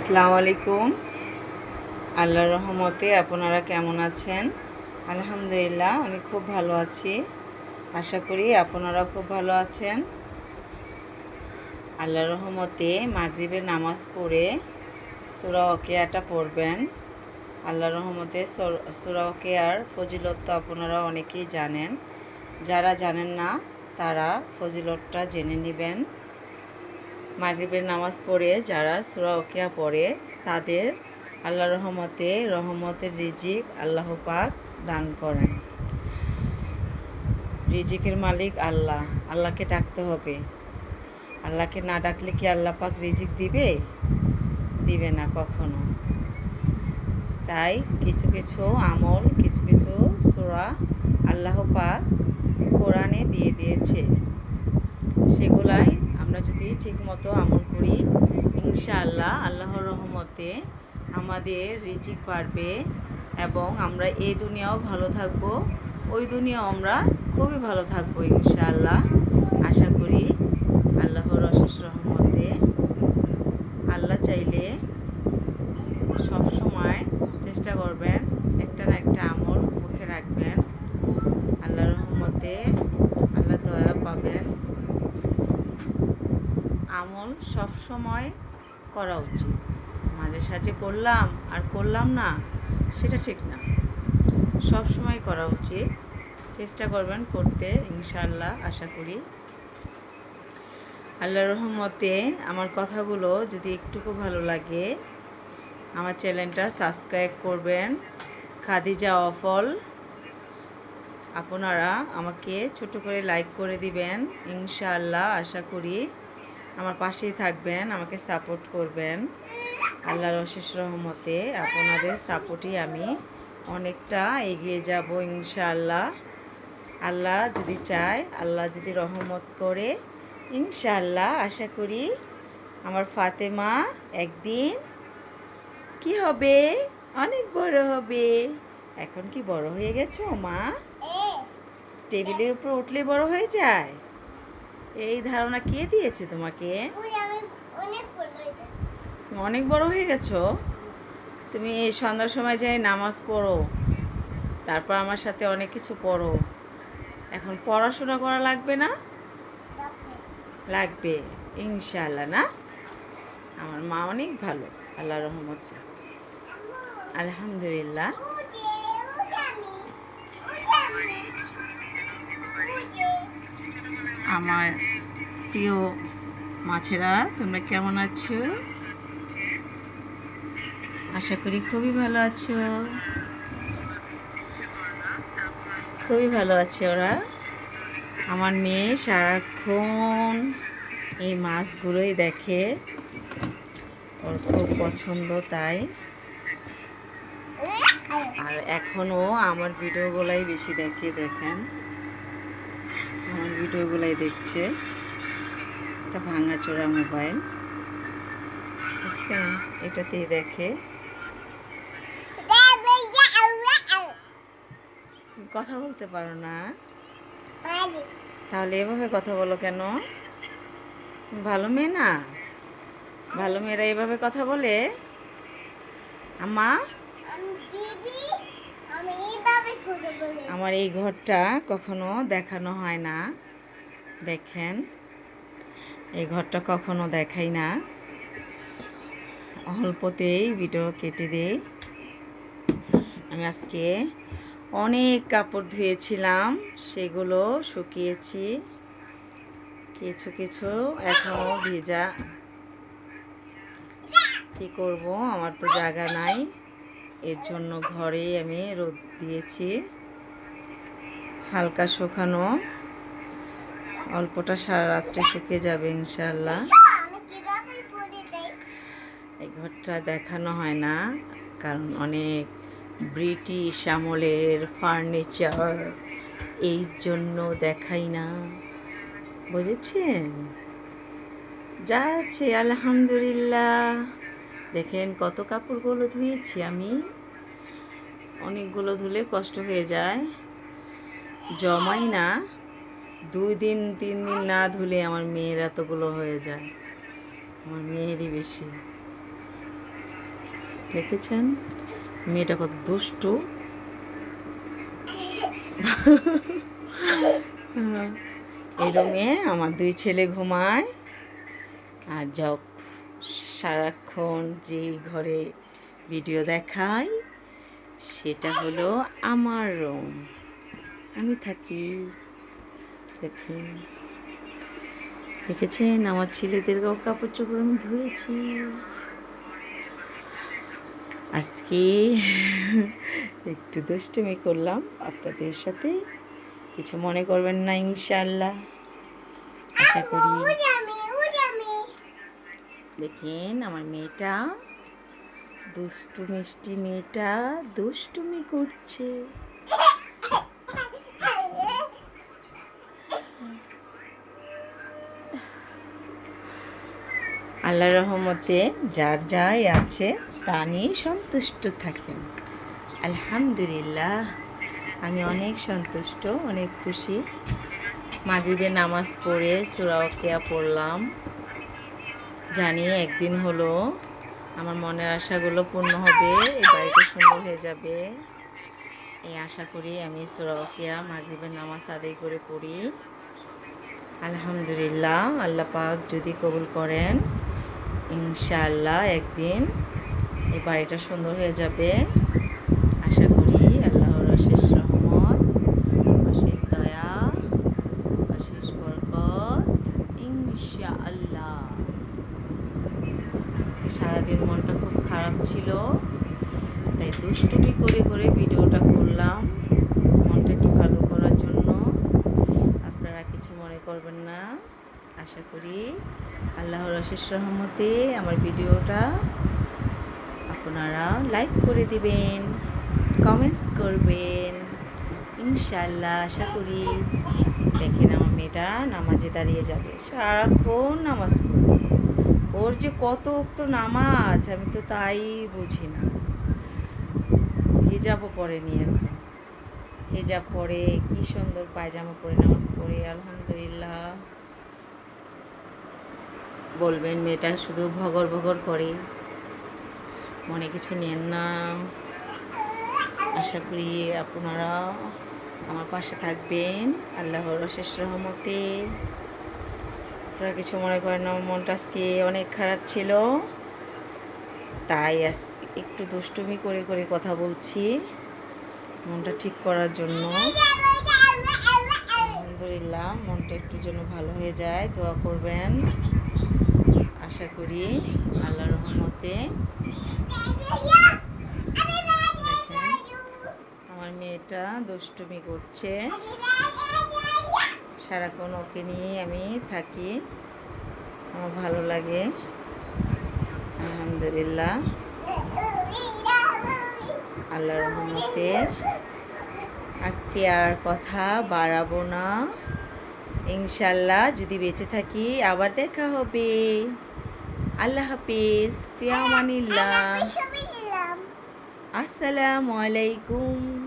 আসসালামু আলাইকুম। আল্লাহর রহমতে আপনারা কেমন আছেন? আলহামদুলিল্লাহ, আমি খুব ভালো আছি। আশা করি আপনারাও খুব ভালো আছেন। আল্লাহর রহমতে মাগরিবের নামাজ পড়ে সুরা অকেয়াটা পড়বেন। আল্লাহর রহমতে সুরা অকেয়ার ফজিলত তো আপনারা অনেকেই জানেন। যারা জানেন না, তারা ফজিলতটা জেনে নেবেন। মাগরিবের নামাজ পড়ে যারা সুরা ওকিয়া পড়ে, তাদের আল্লাহ রহমতে রহমতের রিজিক আল্লাহ পাক দান করেন। রিজিকের মালিক আল্লাহ। আল্লাহকে ডাকতে হবে। আল্লাহকে না ডাকলে কি আল্লাহ পাক রিজিক দিবে? দিবে না কখনো। তাই কিছু কিছু আমল, কিছু কিছু সুরা আল্লাহ পাক কোরআনে দিয়ে দিয়েছে। সেগুলাই আমরা যদি ঠিকমতো আমল করি, ইনশাআল্লাহ আল্লাহর রহমতে আমাদের রিজিক বাড়বে এবং আমরা এই দুনিয়াও ভালো থাকব, ওই দুনিয়াও আমরা খুবই ভালো থাকব ইনশাআল্লাহ। আশা করি আল্লাহর অশেষ রহমতে আল্লাহ চাইলে সব সময় চেষ্টা করবেন একটা না একটা আমল মুখে রাখবেন। আল্লাহ রহমতে আল্লাহ দয়া পাবেন। আমল সব সময় করা উচিত। মাঝে সাঝে করলাম আর করলাম না, সেটা ঠিক না। সব সময় করা উচিত। চেষ্টা করবেন করতে ইনশাল্লাহ আশা করি। আল্লাহ রহমতে আমার কথাগুলো যদি একটুকু ভালো লাগে, আমার চ্যানেলটা সাবস্ক্রাইব করবেন। খাদিজা অফল, আপনারা আমাকে ছোট করে লাইক করে দিবেন, ইনশাআল্লাহ, আশা করি। আমার পাশেই থাকবেন আমাকে সাপোর্ট করবেন। আল্লাহর অশেষ রহমতে আপনাদের সাপোর্টই আমি অনেকটা এগিয়ে যাব ইনশাআল্লাহ। আল্লাহ যদি চায় আল্লাহ যদি রহমত করে ইনশাআল্লাহ আশা করি আমার ফাতেমা একদিন কি হবে? অনেক বড় হবে। এখন কি বড় হয়ে গেছো মা? টেবিলের উপর উঠলে বড় হয়ে যায়? এই ধারণা কে দিয়েছে তোমাকে? অনেক বড় হয়ে গেছো। তুমি এই সন্ধ্যার সময় যাই নামাজ পড়ো তারপর আমার সাথে অনেক কিছু পড়ো এখন পড়াশোনা করা লাগবে না? লাগবে। ইনশাআল্লাহ না? আমার মা অনেক ভালো আল্লাহ রহমত। আলহামদুলিল্লাহ। আমার প্রিয় মাছেরা, তোমরা কেমন আছো? আশা করি খুবই ভালো আছো। খুবই ভালো আছে ওরা। আমার মেয়ে সারাক্ষণ এই মাছগুলোই দেখে। ওর খুব পছন্দ তাই। আর এখনও আমার ভিডিওগুলাই বেশি দেখে, দেখেন। আমার ভিডিওগুলাই দেখছে। এটা ভাঙাচোরা মোবাইল। দেখছেন এটাতেই দেখে কথা বলতে পারো না। তাহলে এভাবে কথা বলো কেন? ভালো মেয়ে না? ভালো মেয়েরা এভাবে কথা বলে? আমা আমার এই ঘরটা কখনো দেখানো হয় না। দেখেন, এই ঘরটা কখনো দেখাই না। অল্পতেই ভিডিও কেটে দিই। আমি আজকে অনেক কাপড় ধুয়েছিলাম, সেগুলো শুকিয়েছি। কিছু কিছু এখনও ভেজা। কি করব? আমার তো জায়গা নাই। এর জন্য ঘরেই আমি রোদ দিয়েছি। হালকা শুকানো। অল্পটা সারা রাত্রে শুকিয়ে যাবে ইনশাল্লাহ এই ঘরটা দেখানো হয় না, কারণ অনেক ব্রিটিশ আমলের ফার্নিচার, এই জন্য দেখাই না। বুঝেছেন? যা আছে, আলহামদুলিল্লাহ। দেখেন কত কাপড়গুলো ধুয়েছি আমি। অনেকগুলো ধুলে কষ্ট হয়ে যায়। জমাই না, দুই দিন, তিন দিন না ধুলে আমার মেয়ের এতগুলো হয়ে যায়। আমার মেয়েরই বেশি। দেখেছেন? মেয়েটা কত দুষ্টু। এই রুমে আমার দুই ছেলে ঘুমায়, আর যক সারাক্ষণ যে ঘরে ভিডিও দেখায় সেটা হলো আমার রুম আমি থাকি দেখেন দেখেছেন? আমার ছেলেদের কাপড় চোপড় আমি ধুয়েছি। আজকে একটু দুষ্টুমি করলাম। আপনাদের সাথে কিছু মনে করবেন না ইনশাল্লাহ আশা করি দেখেন আমার মেয়েটা। দুষ্টু মিষ্টি মেয়েটা দুষ্টুমি করছে। আল্লাহ রহমতে যার যাই আছে তা নিয়ে সন্তুষ্ট থাকেন। আলহামদুলিল্লাহ, আমি অনেক সন্তুষ্ট, অনেক খুশি। মাগরিবের নামাজ পড়ে সুরাওকিয়া পড়লাম। জানি একদিন হলো আমার মনের আশাগুলো পূর্ণ হবে, এই বাড়িটা সুন্দর হয়ে যাবে। এই আশা করি আমি সুরাওকিয়া মাগরিবের নামাজ আদায় করে পড়ি। আলহামদুলিল্লাহ, আল্লাহ পাক যদি কবুল করেন, ইনশাআল্লাহ একদিন এই বাড়িটা সুন্দর হয়ে যাবে আশা করি আল্লাহর অশেষ রহমত অশেষ দয়া অশেষ বরকত ইনশাআল্লাহ আজকে সারাদিন মনটা খুব খারাপ ছিল, তাই দুষ্টুমি করে করে ভিডিওটা করলাম। মনটা একটু ভালো করার জন্য। আপনারা কিছু মনে করবেন না, আশা করি। আল্লাহর অশেষ রহমতে আমার ভিডিওটা আপনারা লাইক করে দিবেন কমেন্টস করবেন। ইনশাল্লাহ আশা করি। দেখেন আমার মেয়েটা নামাজে দাঁড়িয়ে যাবে, সারাক্ষণ নামাজ পড়বে। ওর যে কত উক্ত নামাজ, আমি তো তাই বুঝি না। হিজাবও পরেনি এখন। হিজাব পরে কি সুন্দর পায়জামা পরে নামাজ পড়ে, আলহামদুলিল্লাহ। বলবেন মেয়েটা শুধু ভগর ভগর করে। মনে কিছু নেন না। আশা করি আপনারা আমার পাশে থাকবেন। আল্লাহর অশেষ রহমতে। আপনারা কিছু মনে করেন না, মনটা আজকে অনেক খারাপ ছিল। তাই আজ একটু দুষ্টুমি করে করে কথা বলছি, মনটা ঠিক করার জন্য। আলহামদুলিল্লাহ, মনটা একটু যেন ভালো হয়ে যায়, দোয়া করবেন। আশা করি আল্লাহ রহমতে। আমার মেয়েটা দুষ্টুমি করছে। সারাক্ষণ ওকে নিয়ে আমি থাকি। আমার ভালো লাগে। আলহামদুলিল্লাহ। আল্লাহ রহমতে আজকে আর কথা বাড়াবো না। ইনশাল্লাহ যদি বেঁচে থাকি আবার দেখা হবে। আল্লাহ হাফিজ। ফিয়ামানিল্লাহ। আসসালামু আলাইকুম।